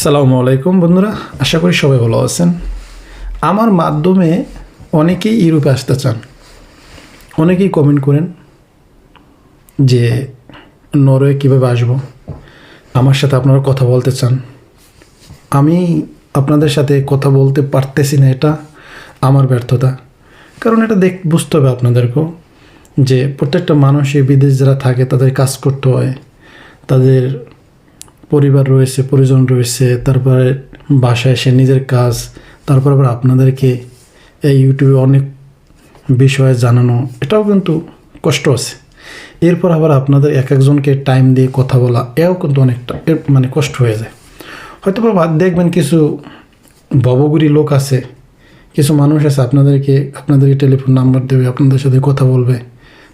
আসসালামু আলাইকুম বন্ধুরা, আশা করি সবাই ভালো আছেন। আমার মাধ্যমে অনেকেই ইউরোপে আসতে চান। অনেকেই কমেন্ট করেন যে নরওয়ে কীভাবে আসব, আমার সাথে আপনারা কথা বলতে চান। আমি আপনাদের সাথে কথা বলতে পারতেছি না, এটা আমার ব্যর্থতা। কারণ এটা দেখ, বুঝতে হবে আপনাদেরকেও যে প্রত্যেকটা মানুষই বিদেশ যারা থাকে, তাদের কাজ করতে হয়, তাদের পরিবার রয়েছে, পরিজন রয়েছে, তারপরে বাসায় এসে নিজের কাজ, তারপর আবার আপনাদেরকে এই ইউটিউবে অনেক বিষয়ে জানানো, এটাও কিন্তু কষ্ট আছে। এরপর আবার আপনাদের এক একজনকে টাইম দিয়ে কথা বলা, এও কিন্তু অনেকটা মানে কষ্ট হয়ে যায়। হয়তো বা দেখবেন কিছু ববগুড়ি লোক আছে, কিছু মানুষ আছে, আপনাদেরকে আপনাদেরকে টেলিফোন নাম্বার দেবে, আপনাদের সাথে কথা বলবে,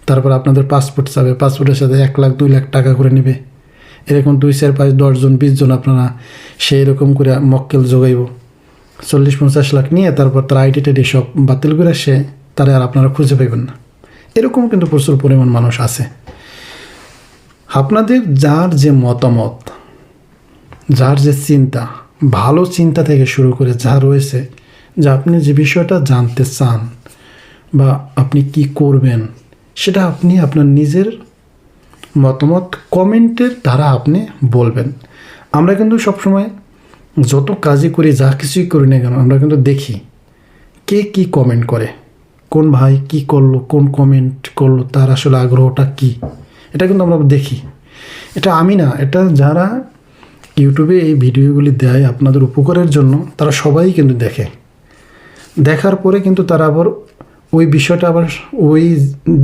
তারপর আপনাদের পাসপোর্ট চাবে পাসপোর্টের সাথে এক লাখ, দুই লাখ টাকা করে নেবে। এরকম দুই, চার, পাঁচ, দশজন, বিশজন আপনারা সেই রকম করে মক্কেল যোগাইব চল্লিশ, পঞ্চাশ লাখ নিয়ে তারপর তার আইটি টাইটি সব বাতিল করে সে তারা আর আপনারা খুঁজে পাইবেন না। এরকম কিন্তু প্রচুর পরিমাণ মানুষ আছে। আপনাদের যার যে মতামত, যার যে চিন্তা, ভালো চিন্তা থেকে শুরু করে যা রয়েছে, যে আপনি যে বিষয়টা জানতে চান বা আপনি কি করবেন, সেটা আপনি আপনার নিজের মতামত কমেন্টের দ্বারা আপনি বলবেন। আমরা কিন্তু সবসময় যত কাজই করি, যা কিছুই করি না কেন, আমরা কিন্তু দেখি কে কি কমেন্ট করে, কোন ভাই কি করল, কোন কমেন্ট করল, তার আসলে আগ্রহটা কি, এটা কিন্তু আমরা দেখি। এটা আমি না, এটা যারা ইউটিউবে এই ভিডিওগুলি দেয় আপনাদের উপকারের জন্য, তারা সবাই কিন্তু দেখে। দেখার পরে কিন্তু তারা আবার ওই বিষয়টা আবার, ওই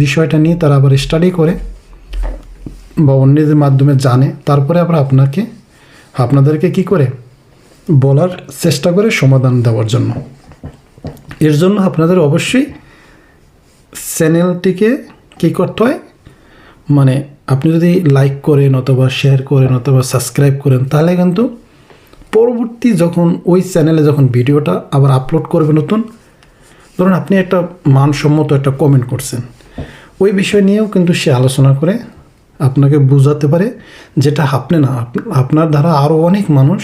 বিষয়টা নিয়ে তারা আবার স্টাডি করে। বা অন্যদের মাধ্যমে জানে, তারপরে আবার আপনাকে, আপনাদেরকে কি করে বলার চেষ্টা করে সমাধান দেওয়ার জন্য। এর জন্য আপনাদের অবশ্যই চ্যানেলটিকে কী করতে হয় মানে আপনি যদি লাইক করেন অথবা শেয়ার করেন অথবা সাবস্ক্রাইব করেন, তাহলে কিন্তু পরবর্তী যখন ওই চ্যানেলে যখন ভিডিওটা আবার আপলোড করবে নতুন, ধরুন আপনি একটা মানসম্মত একটা কমেন্ট করছেন। ওই বিষয় নিয়েও কিন্তু সে আলোচনা করে আপনাকে বোঝাতে পারে যেটা আপনি না, আপ- আপনার দ্বারা আরও অনেক মানুষ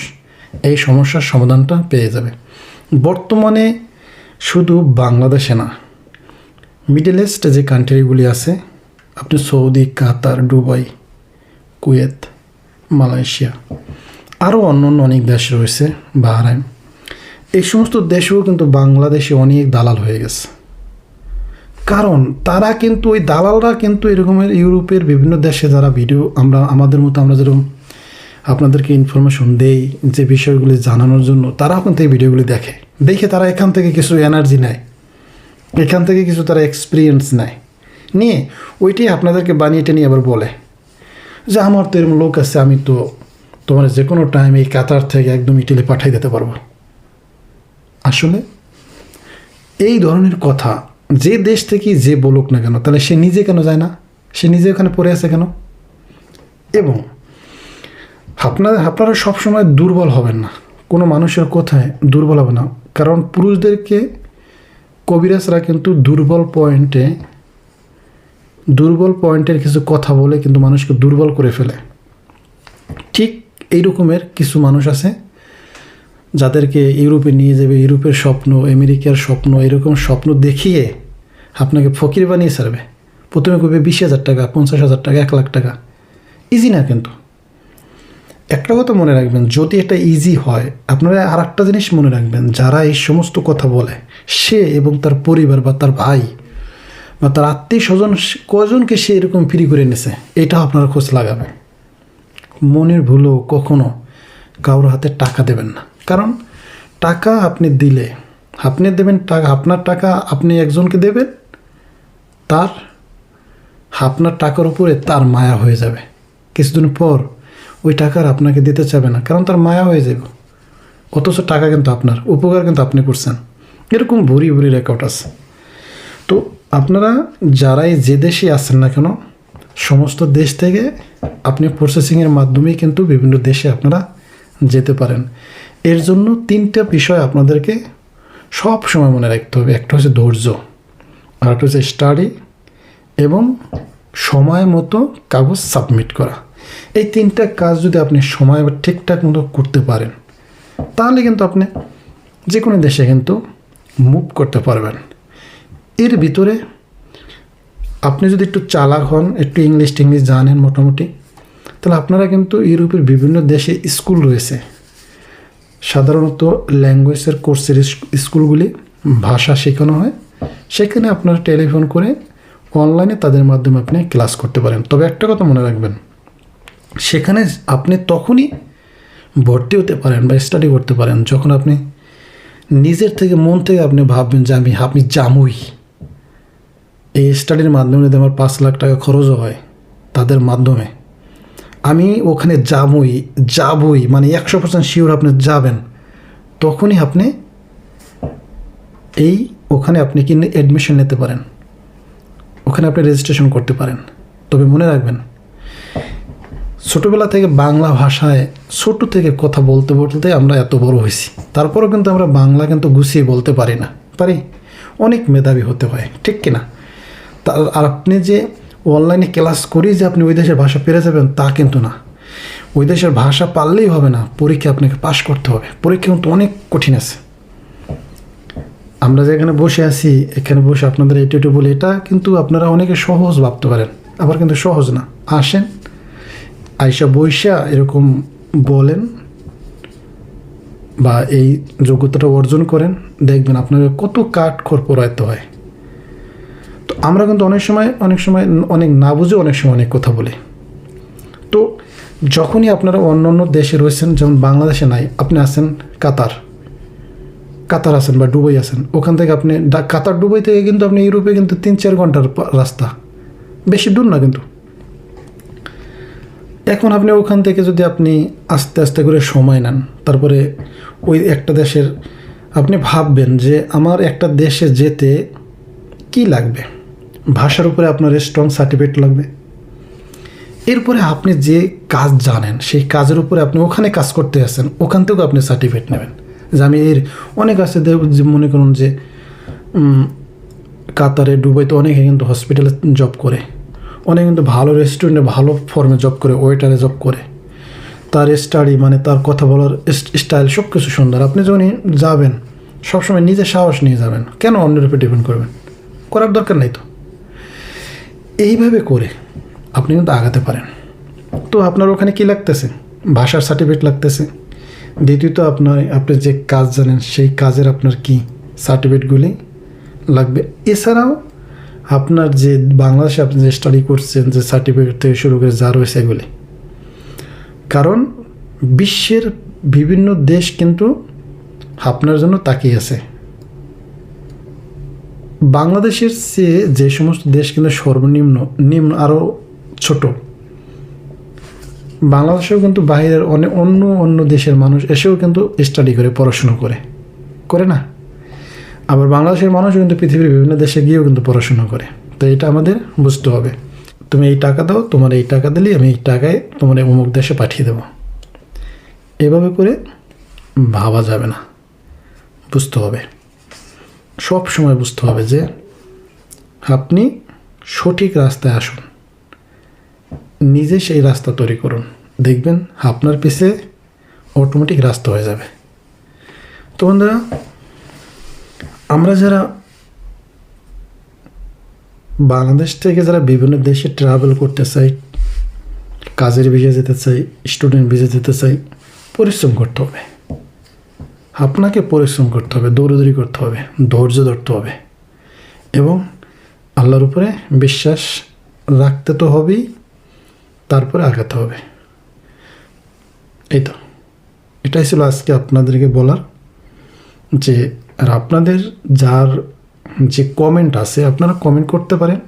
এই সমস্যার সমাধানটা পেয়ে যাবে। বর্তমানে শুধু বাংলাদেশে না মিডল ইস্ট যে কান্ট্রিগুলি আছে, আপনি Saudi, Qatar, Dubai, Kuwait, Malaysia আরও অন্য অন্য অনেক দেশ রয়েছে, বাহারাইন। এই সমস্ত দেশেও কিন্তু বাংলাদেশে অনেক দালাল হয়ে গেছে। কারণ তারা কিন্তু, ওই দালালরা কিন্তু এরকমের ইউরোপের বিভিন্ন দেশে যারা ভিডিও, আমরা, আমাদের মতো আমরা যেরকম আপনাদেরকে ইনফরমেশন দেই যে বিষয়গুলি জানানোর জন্য, তারা কিন্তু থেকে ভিডিওগুলি দেখে। দেখে তারা এখান থেকে কিছু এনার্জি নেয়। এখান থেকে কিছু তারা এক্সপিরিয়েন্স নেয়। নিয়ে ওইটাই আপনাদেরকে বানিয়ে টেনে আবার বলে যে, আমার তো এরকম লোক আছে, আমি তো তোমার যে কোনো টাইম এই কাতার থেকে একদম ইটালি পাঠিয়ে দিতে পারব। আসলে এই ধরনের কথা যে দেশ থেকে যে বলুক না কেন, তাহলে সে নিজে কেন যায় না? সে নিজে ওখানে পড়ে আছে কেন? এবং আপনাদের আপনারা সবসময় দুর্বল হবেন না। কোনো মানুষের কোথায় দুর্বল হবে না। কারণ পুরুষদেরকে কবিরাজরা কিন্তু দুর্বল পয়েন্টে, দুর্বল পয়েন্টের কিছু কথা বলে কিন্তু মানুষকে দুর্বল করে ফেলে। ঠিক এই রকমের কিছু মানুষ আছে যাদেরকে ইউরোপে নিয়ে যাবে, ইউরোপের স্বপ্ন, আমেরিকার স্বপ্ন, এরকম স্বপ্ন দেখিয়ে আপনাকে ফকির বানিয়ে ছাড়বে। প্রথমে করবে বিশ হাজার টাকা, পঞ্চাশ হাজার টাকা, এক লাখ টাকা। ইজি না কিন্তু। একটা কথা মনে রাখবেন, যদি এটা ইজি হয়, আপনারা আর একটা জিনিস মনে রাখবেন, যারা এই সমস্ত কথা বলে, সে এবং তার পরিবার বা তার ভাই বা তার আত্মীয় স্বজন কজনকে সে এরকম ফ্রি করে নিছে এটা আপনারা খোঁজ লাগাবেন মনের ভুলও কখনো কারোর হাতে টাকা দেবেন না। কারণ টাকা আপনি দিলে, আপনি দেবেন টাকা, আপনার টাকা আপনি একজনকে দেবেন তার আপনার টাকার উপরে তার মায়া হয়ে যাবে। কিছুদিন পর ওই টাকার আপনাকে দিতে চাবে না, কারণ তার মায়া হয়ে যাবে। অথচ টাকা কিন্তু আপনার, উপকার কিন্তু আপনি করছেন। এরকম ভুরি ভুরি রেকর্ড আছে। তো আপনারা যারাই যে দেশে আছেন না কেন, সমস্ত দেশ থেকে আপনি প্রসেসিংয়ের মাধ্যমেই কিন্তু বিভিন্ন দেশে আপনারা যেতে পারেন। এর জন্য তিনটা বিষয় আপনাদেরকে সব সময় মনে রাখতে হবে। একটা হচ্ছে ধৈর্য। আর হচ্ছে স্টাডি এবং সময় মতো কাগজ সাবমিট করা। এই তিনটা কাজ যদি আপনি সময় ঠিকঠাক মতো করতে পারেন, তাহলে কিন্তু আপনি যে কোনো দেশে কিন্তু মুভ করতে পারবেন। এর ভিতরে আপনি যদি একটু চালাক হন, একটু ইংলিশ টিংলিশ জানেন মোটামুটি, তাহলে আপনারা কিন্তু ইউরোপের বিভিন্ন দেশে স্কুল রয়েছে। সাধারণত ল্যাঙ্গুয়েজের কোর্সের স্কুলগুলি ভাষা শেখানো হয়। সেখানে আপনারা টেলিফোন করে অনলাইনে তাদের মাধ্যমে আপনি ক্লাস করতে পারেন। তবে একটা কথা মনে রাখবেন, সেখানে আপনি তখনই ভর্তি হতে পারেন বা স্টাডি করতে পারেন যখন আপনি নিজের থেকে মন থেকে আপনি ভাববেন যে আমি আমি জামুই এই স্টাডির মাধ্যমে যদি আমার পাঁচ লাখ টাকা খরচও হয় তাদের মাধ্যমে, আমি ওখানে যাবই যাবই মানে একশো পার্সেন্ট শিওর আপনি যাবেন, তখনই আপনি এই ওখানে আপনি কি অ্যাডমিশন নিতে পারেন? ওখানে আপনি রেজিস্ট্রেশন করতে পারেন। তবে মনে রাখবেন, ছোটোবেলা থেকে বাংলা ভাষায় ছোট থেকে কথা বলতে বলতে আমরা এত বড় হয়েছি। তারপরেও কিন্তু আমরা বাংলা কিন্তু গুছিয়ে বলতে পারি না। পারি? অনেক মেধাবী হতে হয়, ঠিক কিনা তা আর আপনি যে অনলাইনে ক্লাস করেই যে আপনি ওই দেশের ভাষা পেরে যাবেন, তা কিন্তু না। ওই দেশের ভাষা পারলেই হবে না, পরীক্ষা আপনাকে পাশ করতে হবে। পরীক্ষা কিন্তু অনেক কঠিন আছে। আমরা যেখানে বসে আছি, এখানে বসে আপনাদের এটু এটু বলি এটা, কিন্তু আপনারা অনেকে সহজ ভাবতে পারেন, আবার কিন্তু সহজ না। আসেন, আইসা বৈশা এরকম বলেন বা এই যোগ্যতাটা অর্জন করেন, দেখবেন আপনাকে কত কাঠ পোড়াইতে হয়। তো আমরা কিন্তু অনেক সময় অনেক সময় অনেক না বুঝে অনেক সময় অনেক কথা বলি। তো যখনই আপনারা অন্য অন্য দেশে রয়েছেন, যেমন বাংলাদেশে নাই, আপনি আছেন কাতার। কাতার আছেন বা দুবাই আছেন, ওখান থেকে আপনি কাতার দুবাই থেকে কিন্তু আপনি ইউরোপে কিন্তু তিন, চার ঘণ্টার রাস্তা। বেশি দূর না কিন্তু। এখন আপনি ওখান থেকে যদি আপনি আস্তে আস্তে করে সময় নেন, তারপরে ওই একটা দেশের আপনি ভাববেন যে আমার একটা দেশে যেতে কি লাগবে? ভাষার উপরে আপনার স্ট্রং সার্টিফিকেট লাগবে। এরপরে আপনি যে কাজ জানেন, সেই কাজের উপরে আপনি ওখানে কাজ করতে আসেন ওখান থেকেও আপনি সার্টিফিকেট নেবেন। এর অনেক আছে মনে করুন যে কাতারে, দুবাইতে অনেকে কিন্তু হসপিটালে জব করে। অনেকে কিন্তু ভালো রেস্টুরেন্টে ভালো ফর্মে জব করে ওয়েটারে জব করে। তার স্টাডি মানে তার কথা বলার স্টাইল সব কিছু সুন্দর। আপনি যখন যাবেন, সবসময় নিজে সাহস নিয়ে যাবেন। কেন অন্যের উপর ডিপেন্ড করবেন? করার দরকার নেই তো। এইভাবে করে আপনি কিন্তু আগাতে পারেন। তো আপনার ওখানে কি লাগতেছে? ভাষার সার্টিফিকেট লাগতেছে। দ্বিতীয়ত আপনার, আপনি যে কাজ জানেন সেই কাজের আপনার কি সার্টিফিকেটগুলি লাগবে? এছাড়াও আপনার যে বাংলাদেশে আপনি যে স্টাডি করছেন, যে সার্টিফিকেট থেকে শুরু করে যা রয়েছে এগুলি। কারণ বিশ্বের বিভিন্ন দেশ কিন্তু আপনার জন্য তাকিয়ে আছে। বাংলাদেশের চেয়ে যে সমস্ত দেশ কিন্তু সর্বনিম্ন, নিম্ন আরও ছোট। বাংলাদেশেও কিন্তু বাইরের অনেক অন্য অন্য দেশের মানুষ এসেও কিন্তু স্টাডি করে, পড়াশুনো করে। করে না? আবার বাংলাদেশের মানুষও কিন্তু পৃথিবীর বিভিন্ন দেশে গিয়েও কিন্তু পড়াশুনো করে। তো এটা আমাদের বুঝতে হবে। তুমি এই টাকা দাও, তোমার এই টাকা দিলেই আমি এই টাকায় তোমার অমুক দেশে পাঠিয়ে দেবো। এভাবে করে ভাবা যাবে না। বুঝতে হবে। সব সময় বুঝতে হবে যে আপনি সঠিক রাস্তায় আসুন। নিজে সেই রাস্তা তৈরি করুন। দেখবেন আপনার পিছে অটোমেটিক রাস্তা হয়ে যাবে। তো বন্ধুরা, আমরা যারা বাংলাদেশ থেকে যারা বিভিন্ন দেশে ট্রাভেল করতে চাই, কাজের ভিজে যেতে চাই স্টুডেন্ট ভিজে যেতে চাই, পরিশ্রম করতে হবে। আপনাকে পরিশ্রম করতে হবে, দৌড়দৌড়ি করতে হবে, ধৈর্য ধরতে হবে এবং আল্লাহর উপরে বিশ্বাস রাখতে তো হবেই, তারপরে আগাতে হবে। এই তো এটাই ছিল আজকে আপনাদেরকে বলার যে, আর আপনাদের যার যে কমেন্ট আছে, আপনারা কমেন্ট করতে পারেন।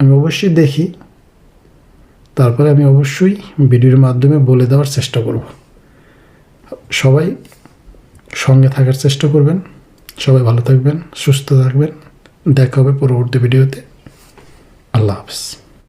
আমি অবশ্যই দেখি। তারপরে আমি অবশ্যই ভিডিওর মাধ্যমে বলে দেওয়ার চেষ্টা করব। সবাই সঙ্গে থাকার চেষ্টা করবেন। সবাই ভালো থাকবেন, সুস্থ থাকবেন। দেখা হবে পরবর্তী ভিডিওতে। আল্লাহ হাফিজ।